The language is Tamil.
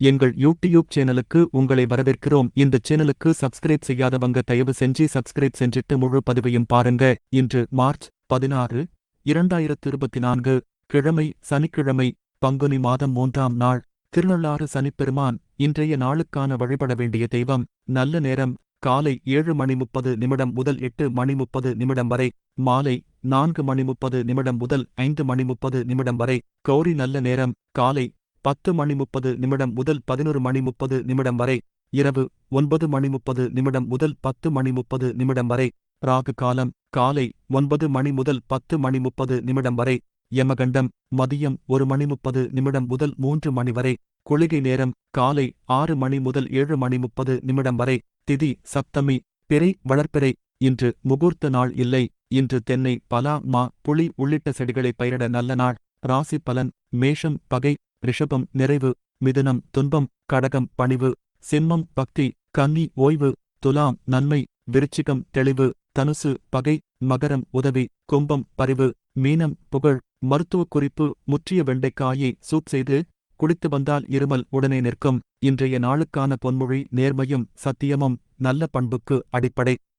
எங்கள் யூடியூப் சேனலுக்கு உங்களை வரவேற்கிறோம். இந்த சேனலுக்கு சப்ஸ்கிரைப் செய்யாதவங்க தயவு செஞ்சு சப்ஸ்கிரைப் செஞ்சிட்டு முழு பதிவையும் பாருங்க. இன்று மார்ச் பதினாறு இரண்டாயிரத்து இருபத்தி நான்கு கிழமை சனிக்கிழமை பங்குனி மாதம் மூன்றாம் நாள் திருநள்ளாறு சனிப்பெருமான் இன்றைய நாளுக்கான வழிபட வேண்டிய தெய்வம் நல்ல நேரம் காலை ஏழு மணி முப்பது நிமிடம் முதல் எட்டு மணி முப்பது நிமிடம் வரை மாலை நான்கு மணி முப்பது நிமிடம் முதல் ஐந்து மணி முப்பது நிமிடம் வரை கௌரி நல்ல நேரம் காலை பத்து மணி முப்பது நிமிடம் முதல் பதினொரு மணி முப்பது நிமிடம் வரை இரவு ஒன்பது மணி முப்பது நிமிடம் முதல் பத்து மணி முப்பது நிமிடம் வரை ராகு காலம் காலை ஒன்பது மணி முதல் பத்து மணி முப்பது நிமிடம் வரை யமகண்டம் மதியம் ஒரு மணி முப்பது நிமிடம் முதல் மூன்று மணி வரை குளிகை நேரம் காலை ஆறு மணி முதல் ஏழு மணி முப்பது நிமிடம் வரை திதி சப்தமி பிறை வளர்ப்பிறை இன்று முகூர்த்த நாள் இல்லை இன்று தென்னை பலா மா புளி உள்ளிட்ட செடிகளை பயிரிட நல்ல நாள் ராசி பலன் மேஷம் பகை ரிஷபம் நிறைவு மிதுனம் துன்பம் கடகம் பணிவு சிம்மம் பக்தி கன்னி ஓய்வு துலாம் நன்மை விருச்சிகம் தெளிவு தனுசு பகை மகரம் உதவி கும்பம் பரிவு மீனம் புகழ் மருத்துவக் குறிப்பு முற்றிய வெண்டைக்காயை சூப் செய்து குடித்து வந்தால் இருமல் உடனே நிற்கும். இன்றைய நாளுக்கான பொன்மொழி நேர்மையும் சத்தியமும் நல்ல பண்புக்கு அடிப்படை.